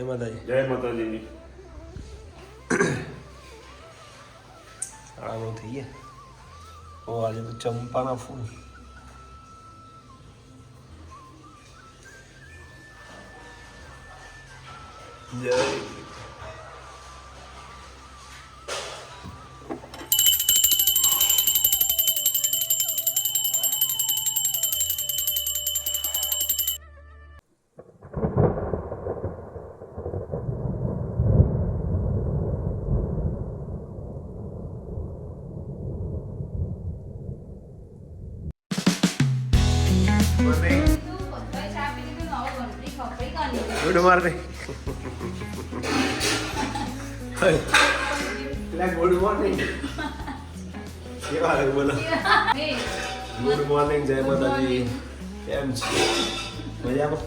જય માતાજી જય માતાજી આવો થઈ ગયા ઓ આજે તો ચંપાના ફૂલ જય ગુડ મોર્નિંગ ગુડ મોર્નિંગ. કેવા હાલ બોલો? ગુડ મોર્નિંગ, જય માતાજી. કેમ છે? મજામાં?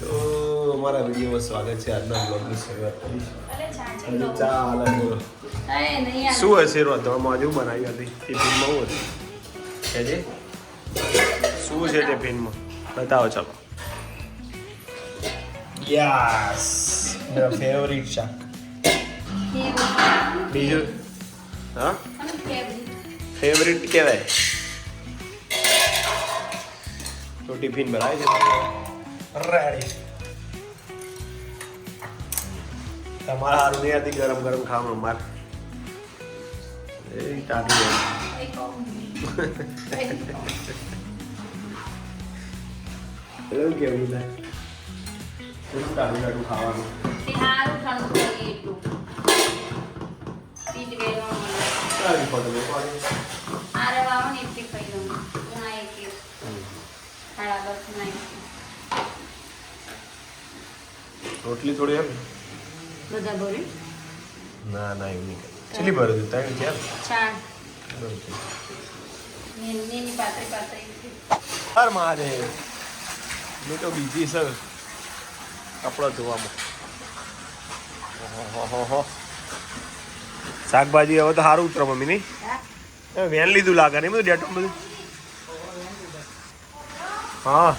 તો અમારા વિડીયોમાં સ્વાગત છે આજના બ્લોગની શરૂઆત કરી ચા હાલ બોલો શું હશે રોધવામાં હજુ બનાવી હતી. ટિફિનમાં શું જે? શું છે ટિફિનમાં બતાવો, ચાલો. યસ મારા ફેવરિટ શાક બીજું હા ફેવરિટ કહેવાય તો ટિફિન ભરાય છે રેડી તમારા હારું નહીં હતી ગરમ ગરમ ખાવાનું અમારે એ ટાટું એવું કેવું થાય શું ટાટું ટાટું ખાવાનું સારી ફોટો મૂકવાની રોટલી થોડી એમ? બધા ભરી? ના ના એવું નહીં ચીલી ભરે તું ત્રણ ચાર? ચાર. નીની પાતળી હર મારે. મેં તો બીજી સર કપડાં ધોવામાં. શાકભાજી હવે તો સારું ઉતરો મમ્મી નહીં એ વેન લીધું લાગે નહીં બધું ડેટો બધું. હા.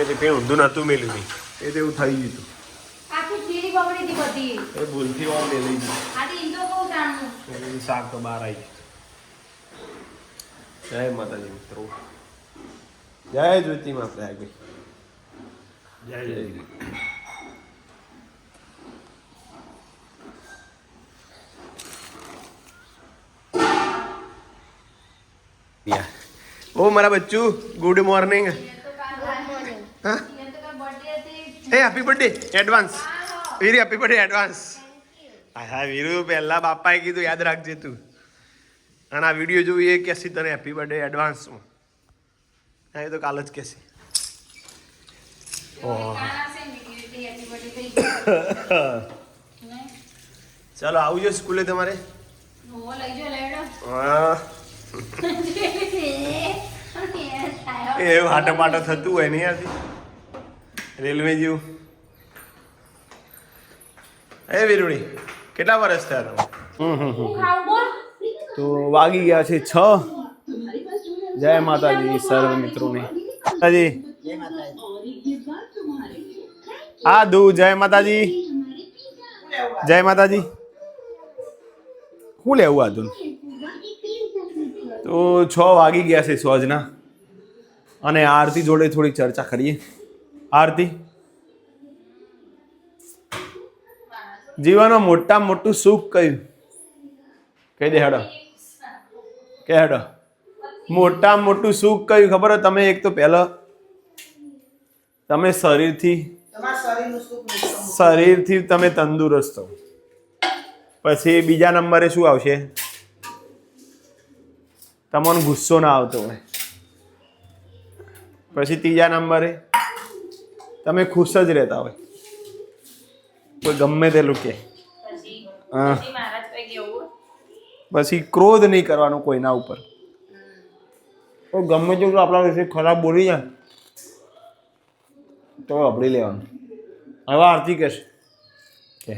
એ ઊંધું નહોતું મેલ્યું નહીં. એ તો એવું થઈ ગયું હતું. આખી ચીરી બગડી હતી બધી. એ ભૂલથી ઓમ મેલી ગયું. શાક તો બહાર આવી જય માતાજી મિત્રો. જય જ્યોતિ માતા જય જય ઓ મારા બચ્ચું ગુડ મોર્નિંગ હા એ happy birthday advance Viri happy birthday advance હા હા વીરુ પહેલા બાપાએ કીધું યાદ રાખજે તું. અને આ વીડિયો જોવું એ કહેશે તને હેપી બર્થડે એડવાન્સમાં હા. એ તો કાલ જ કહેશે ઓહો. ચાલો આવજો સ્કૂલે તમારે? હા. એ હાટો પાટો થતું હોય નહીં યાર રેલવે જેવું. એ વીરુણી કેટલા વર્ષ થયા તમે? હમ હમ હમ તો વાગી ગયા છે છ. જય માતાજી સર્વ મિત્રોને. માતાજી. હા દુ, જય માતાજી. જય માતાજી. શું લેવું આ તો છ વાગી ગયા છે સોજના અને આરતી જોડે થોડી ચર્ચા કરીએ. આરતી? જીવનમાં મોટામાં મોટું સુખ કયું? કહી દે હેડો. કે હેડો. મોટામાં મોટું સુખ કયું? ખબર તમે એક તો પહેલો, તમે શરીરથી શરીરથી તમે તંદુરસ્ત હો. પછી બીજા નંબરે શું આવશે? તમને ગુસ્સો ના આવતો હોય. પછી ત્રીજા નંબરે તમે ખુશ જ રહેતા હોય. કોઈ ગમે તેલું કે હા. પછી ક્રોધ નહીં કરવાનો કોઈના ઉપર. તો ગમે તેટલું આપણા વિશે ખરાબ બોલી જાય તો આપણી લેવાનું. હવે આરતી કહેશે. કે.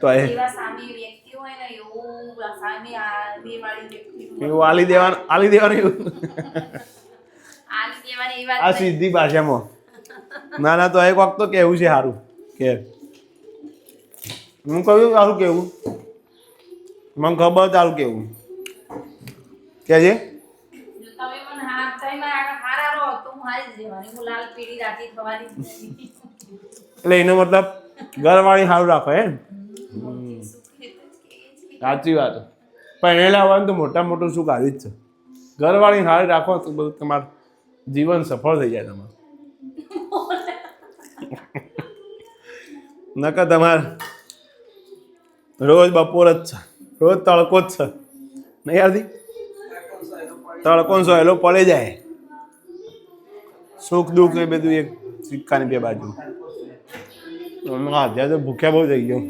તો એ. એવું આલી દેવાનું આલી દેવાનું એવું આ. સીધી ભાષામાં. ના ના તો એક વખત કેવું છે સારું. કે. હું કહ્યું સારું કેવું મને ખબર તારું કેવું કે છે તમે મને હા તમે મારા આગળ હારા રહો તો હું હારી જ રહેવાની. હું લાલ પીળી રાતી થવાની જ નથી. એટલે એનો મતલબ ઘરવાળી સારું રાખો એમ. સાચી વાત. પણ એને લાવવાનું તો મોટા મોટું શું કાઢ્યું જ છે. ઘરવાળી સારી રાખો તો બધું તમારું જીવન સફળ થઈ જાય તમારું. નકર તમારે રોજ બપોર જ છે. રોજ તડકો જ છે. નહીં યાદી તડકો સોયલો પડે જાય. સુખ દુઃખ એ બધું એક સિક્કાની બે બાજુ. હા અત્યારે તો ભૂખ્યા બહુ થઈ ગયો.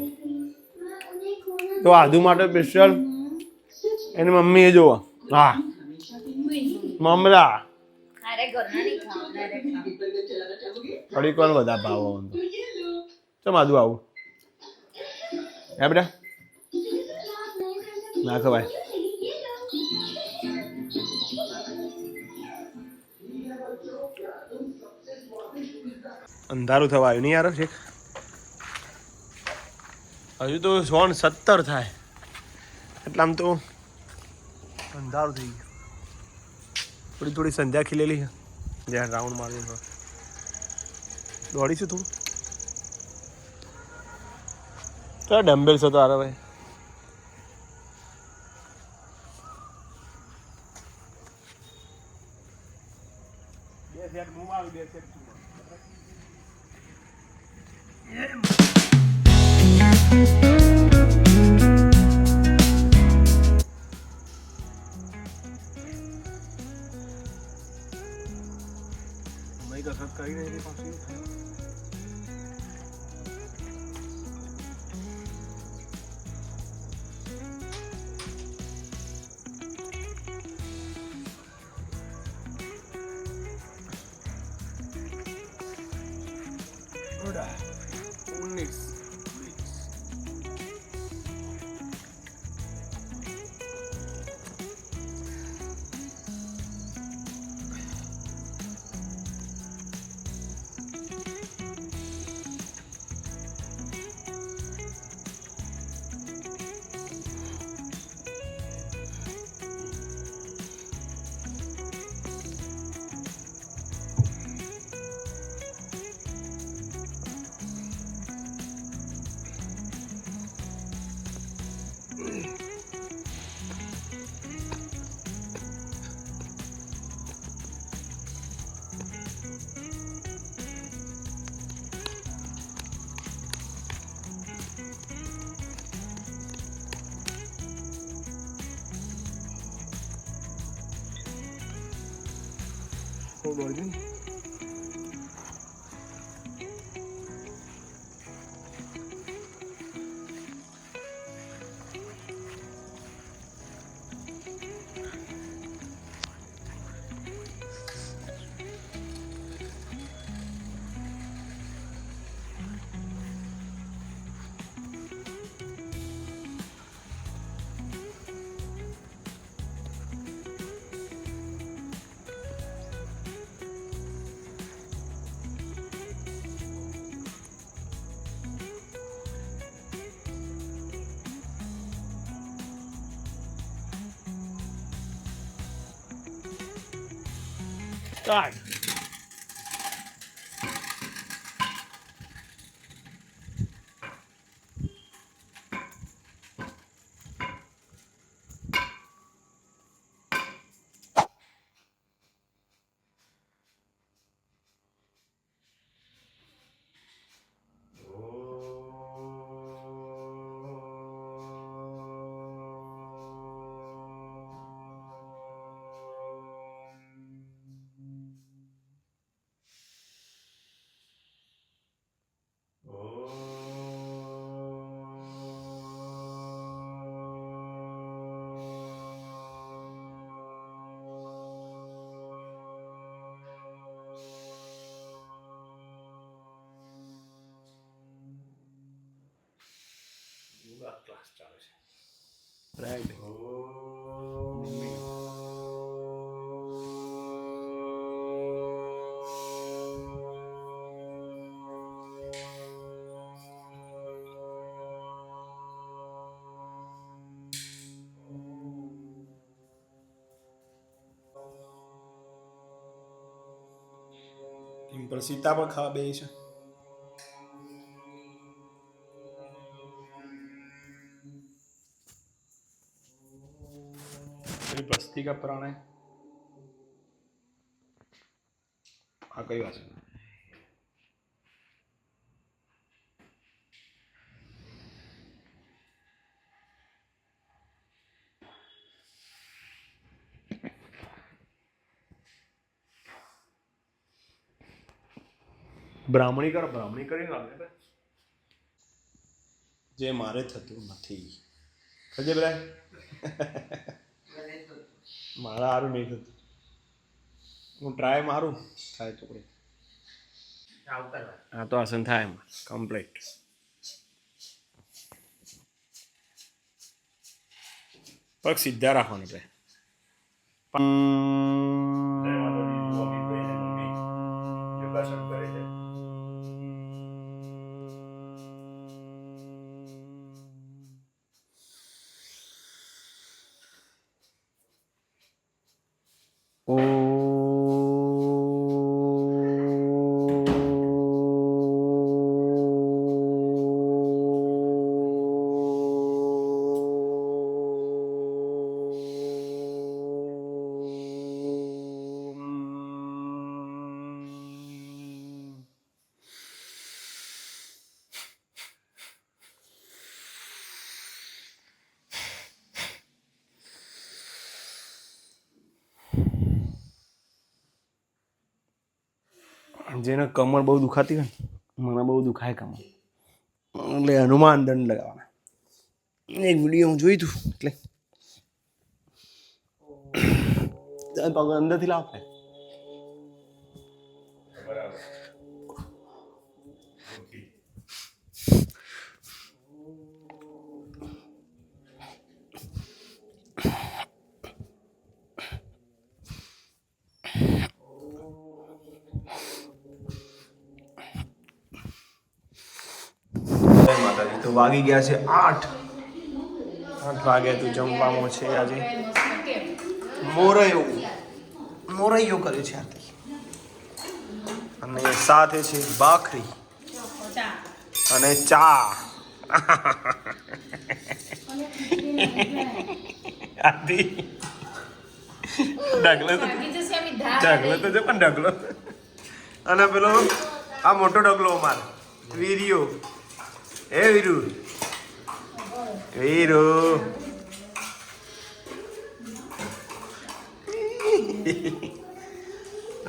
તો આદુ માટે સ્પેશિયલ એની મમ્મી એ જોવો. હા. મમરા. અરે ઘરના નહીં ખાવાના, અરે ખાવા. થોડી કોણ બધા ભાવ ચમ આદુ આવું? હે બેટા? ના ખવાય. અંધારું થવા આવ્યું. નહીં યાર છેક હજુ તો સોન સત્તર થાય. એટલે આમ તો અંધારું થઈ ગયું. થોડી થોડી સંધ્યા ખીલેલી છે. જ્યાં રાઉન્ડ મારવું છે દોડીશું થોડું. ચાલ ડમ્બેલ છે તો આરે ભાઈ? બે સેટ હું મારું બે set Ora, um. full origin. Так. Atlas, Charles. Prego. Impressionava a cabeça. પેલી ભસ્તિકા પ્રાણે આ કઈ વાત છે? બ્રાહ્મણી કર બ્રાહ્મણી કરીને લાગે જે મારે થતું નથી. ખજે બધા મારા સારું નહીં થતું. હું ટ્રાય મારું, થાય કંઈ. હા, તો આસન થાય એમાં કમ્પ્લીટ પગ સીધા રાખવાના આપણે જેને કમર બહુ દુખાતી હોય ને, મને બહુ દુખાય કમર. એટલે હનુમાન દંડ લગાવવાના. એક વીડિયો હું જોઈ તું, એટલે. પગ અંદરથી લાવ. તો વાગી ગયા છે આઠ. આઠ વાગે તું જમવામાં છે આજે. મોરૈયો. મોરૈયો કરે છે આથી. અને સાથે છે ભાખરી. અને ચા. આથી. ઢગલો ઢગલો તો છે પણ ઢગલો. અને પેલો આ મોટો ઢગલો અમારે. વીરિયો. એ વીરુ. વીરુ.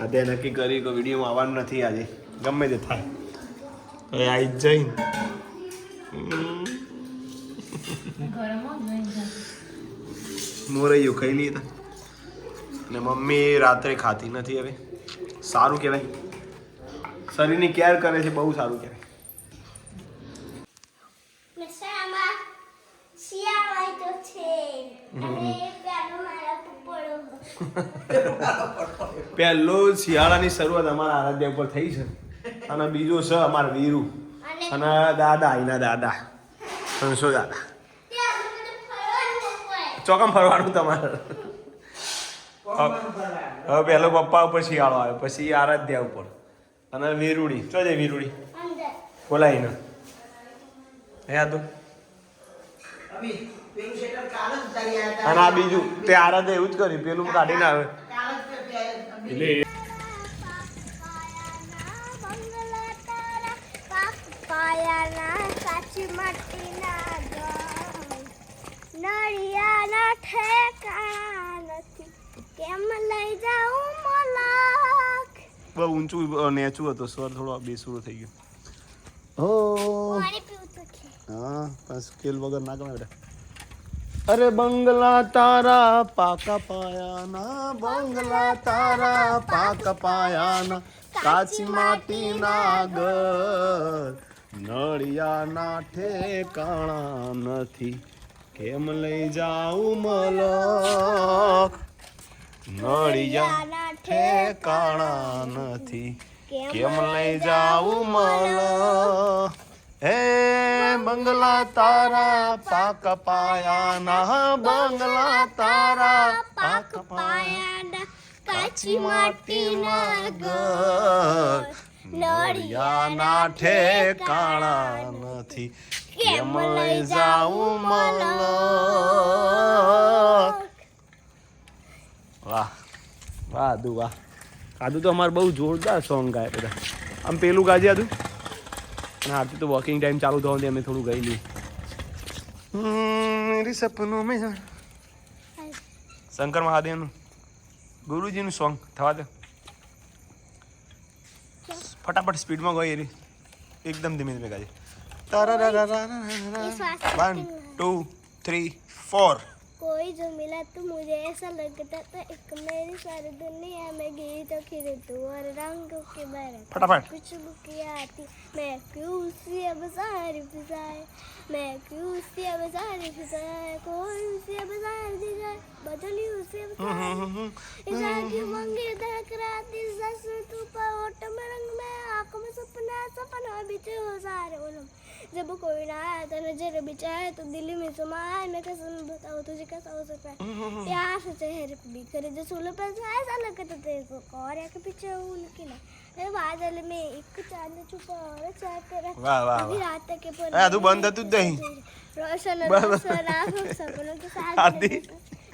આજે નક્કી કરી કે વિડીયોમાં આવવાનું નથી આજે. ગમે તે થાય. હવે આવી જઈને. મોરૈયું ખાઈ લઈએ તા. અને મમ્મી રાત્રે ખાતી નથી હવે. સારું કહેવાય. શરીરની કેર કરે છે, બહુ સારું કહેવાય નશામાં શિયાળાય તો છે અને પેલો મારા પપ્પડો પહેલો શિયાળાની શરૂઆત અમારા આરાધ્ય ઉપર થઈ છે. અને બીજો છે અમારા વીરુ. અને દાદા એના દાદા. સંસો દાદા? ચોકમ ફરવાનું તમારે. હવે પહેલો પપ્પા ઉપર શિયાળો આવે પછી આરાધ્યા ઉપર. અને વીરુડી. ચો જાય વીરુડી? અંદર. બોલાય ને હે આ તો. અને આ બીજું તે આરાધે એવું જ કર્યું પેલું કાઢીને આવે. એટલે બંગલા તારા પાક પાયાના કાચી માટીના નળિયાના ઠેકાણા નથી કેમ લઈ જાઉં મલાક બહુ ઊંચું નેચું હતો સ્વર થોડો બેસુરો થઈ ગયો. હો. હા પણ સ્કેલ વગર ના ગમે બેટા. અરે બંગલા તારા પાકા પાયાના બંગલા તારા પાકા પાયાના કાચી માટીના ઘર નળિયાના ઠેકાણા નથી. કેમ લઈ જાઉં મલ? નળિયા ઠેકાણા નથી. કેમ લઈ જાઉં મલ? બંગલા તારા પાક પાયાના બંગલા તારા પાક પાયા કાચી માટીના ઘર નડિયાના ઠેકાણા નથી કેમ લઈ જાઉં મલ વાહ વાહ આદુ વાહ આદુ તો અમારે બહુ જોરદાર સોંગ ગાય બધા આમ પેલું ગાજે આદુ આરતી તો વોકિંગ ટાઈમ ચાલુ થવાથી અમે થોડું ગાઈ લઈએ મેરી સપનું મેં શંકર મહાદેવનું ગુરુજીનું સોંગ થવા દે ફટાફટ સ્પીડમાં ગઈ એરી એકદમ ધીમે ધીમે ગાજે વન ટુ થ્રી ફોર कोई जो मिला तो मुझे ऐसा लगता था एक मेरी सारी दुनिया में गीतों की ऋतु और रंगों की बरत। फटाफट। खुशबू की आती मैं क्यों उससे अब सारी फिजाए मैं क्यों उससे अब सारी फिजाए कोई उससे अब सारी जाए बदली उससे अब सारी इसा की मंगे धड़क रात इस तू पर ओट में रंग में आँखों में सपना सपना बीते हो सारे उलम। जब कोई ना आया तो नज़र बिचाया तो दिल में समाया। मैं कसम बताऊँ तुझे कैसा हो सकता है? प्यार से चेहरे पे भी करे जो सोलो पर ऐसा लगता तेरे को। और आके पीछे उनके ना मैं बादल में एक चाँद छुपा और चाँद पे रख वाह वाह। अभी रात तक के पर हाँ तू बंद है तू नहीं रोशन और सराफ सपनों के साथ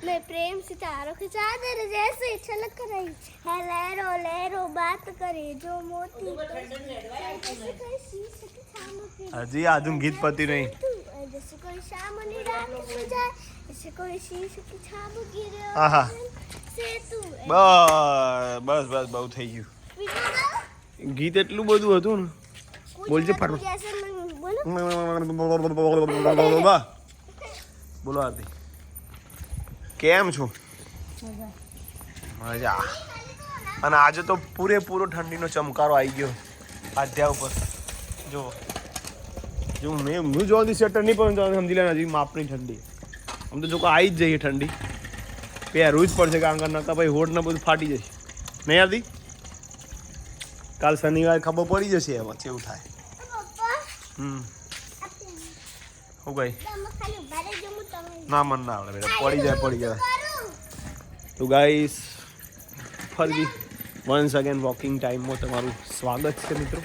मैं प्रेम सितारों की चादर जैसे छलक रही। है लहरों लहरों बात करे जो मोती। कैसे कैसी હજી આજું ગીત પતી નહીં. બસ બસ બહુ થઈ ગયું. ગીત એટલું બધું હતું ને. બોલજે ફરવા બોલો આરતી. કેમ છો? મજા. અને આજે તો પૂરેપૂરો ઠંડીનો ચમકારો આવી ગયો. આધ્યા ઉપર. જો. જો મેં હું જોવાથી સ્વેટર નહીં પણ સમજી લે હજી માપની ઠંડી. આમ તો જો કે આવી જ જઈએ ઠંડી. પહેરવું જ પડશે કારણ કે નતા ભાઈ હોડ ને બધું ફાટી જશે. નહીં આવતી? કાલ શનિવાર ખબર પડી જશે એમાં કેવું થાય. હમ. શું કઈ? ના, મન ના આવડે બેટા. પડી જાય પડી જાય. તો ગાઈસ ફરી વન્સ અગેન વોકિંગ ટાઈમમાં તમારું સ્વાગત છે મિત્રો.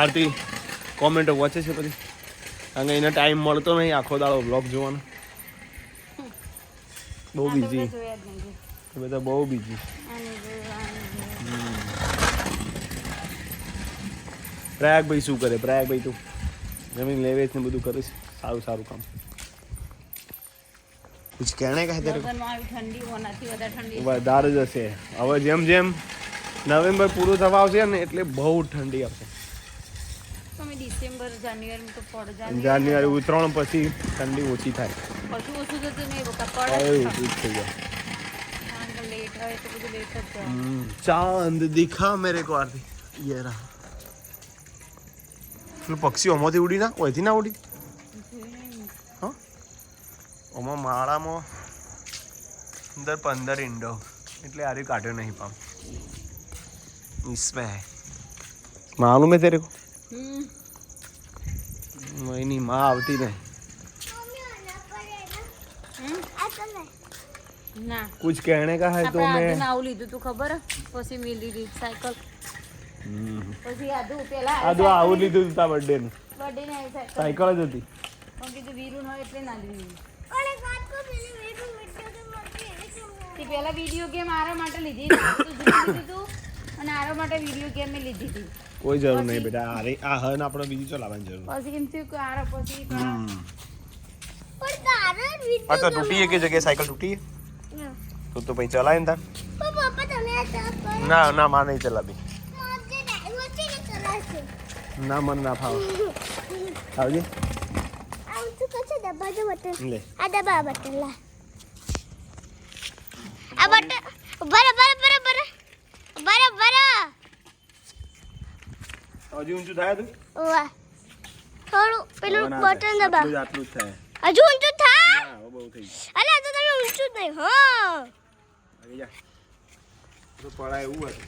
આરતી કોમેન્ટો વાંચે છે પછી. કારણ કે એને ટાઈમ મળતો નહીં આખો દાડો બ્લોગ જોવાનો. બહુ બીજી બધા બહુ બીજી પ્રયાગભાઈ શું કરે? પ્રયાગભાઈ તું જમીન લેવે ને બધું કરે સારું સારું કામ. કુછ કહેણે કહે તેરે? કો? લગ્નમાં આવી ઠંડી વધારે ઠંડી. જ હશે. હવે જેમ જેમ નવેમ્બર પૂરો થવા આવશે ને એટલે બહુ ઠંડી આવશે. ડિસેમ્બર જાન્યુઆરીમાં તો પડ જાન્યુઆરી ઉત્તરાયણ પછી ઠંડી ઓછી થાય પછી ઓછું થતું નહીં બકા હવે પડે ઓછું જ થઈ જાય લેટ હોય તો બધું લેટ જ જાય હમ, ચાંદ દિખા મેરે કો આરતી યે રહા પેલું પક્ષી ઓમાંથી ઉડી ના ઓયથી ના ઉડી હા ઓમાં માળામાં અંદર પંદર ઈંડો એટલે આરી કાઢ્યો નહીં પામ इसमें है मालूम है तेरे को હમ એની માં આવતી નહીં મમ્મી આના પડે ના હમ? આ તમે ના कुछ कहने का है तो આપણે આદુ मैं આવું લીધું તું ખબર પછી મેં લીધી સાયકલ પછી આદુ પેલા આ તો આવું લીધું હતું તારા બર્થડે નું બર્થડે ને આવી સાયકલ સાયકલ જ હતી પણ કીધું વીરું હોય એટલે ના લીધી और एक बात को मैंने वीडियो वीडियो के मत તે પહેલા વિડીયો ગેમ આરા માટે લીધી હતી. આ તો જૂનું લીધું હતું અને આરા માટે વિડીયો ગેમ મેં લીધી હતી કોઈ જરૂર નહીં બેટા. અરે આ હન આપણે બીજી ચલાવવાની લાવવાની જરૂર. પછી એમ થયું કે આરા પછી આ તો તૂટી કે જગ્યાએ સાયકલ તૂટી. તો તો પછી ચલાય ને તાર ના ના માં નહીં ચલાવી ના મન ના ફાવ. આવજે. આ ડબ્બા બટન લા. આ બટન બરા બરા બરા બરા બરા બરા હજી ઊંચું થાય તું? વાહ. થોડું પેલું બટન થાય. દબા આટલું જ થાય. હજુ ઊંચું થાય? હા બહુ થઈ અલા તો તમે ઊંચું જ નહીં હા. આવી જા. તો પડાય એવું હતું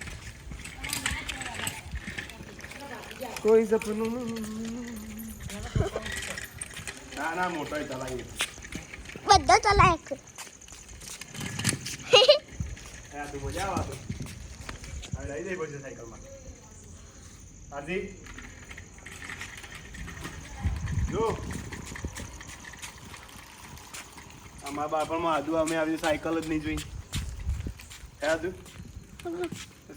કોઈ સપનું ના ના મોટો ચલાવી બધા ચલાય છે. આ તું મજા આવે તો. હવે લઈ જઈ પછી સાયકલમાં. હાર્દિક જો. અમારા બાળપણમાં આદુ અમે આવી સાયકલ જ નહીં જોઈ. હે આદુ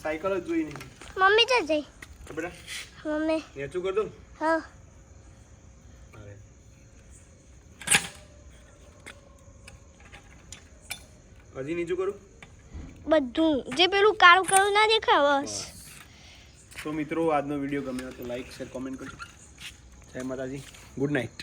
સાયકલ જ જોઈ નહીં. મમ્મી તો જઈ. બેટા મમ્મી. નેચું કર દો હા. હજી નીચું કરું? બધું. જે પેલું કાળું કાળું ના દેખાય બસ. તો મિત્રો આજનો વીડિયો ગમ્યો તો લાઈક શેર કોમેન્ટ કરજો. જય માતાજી. Good night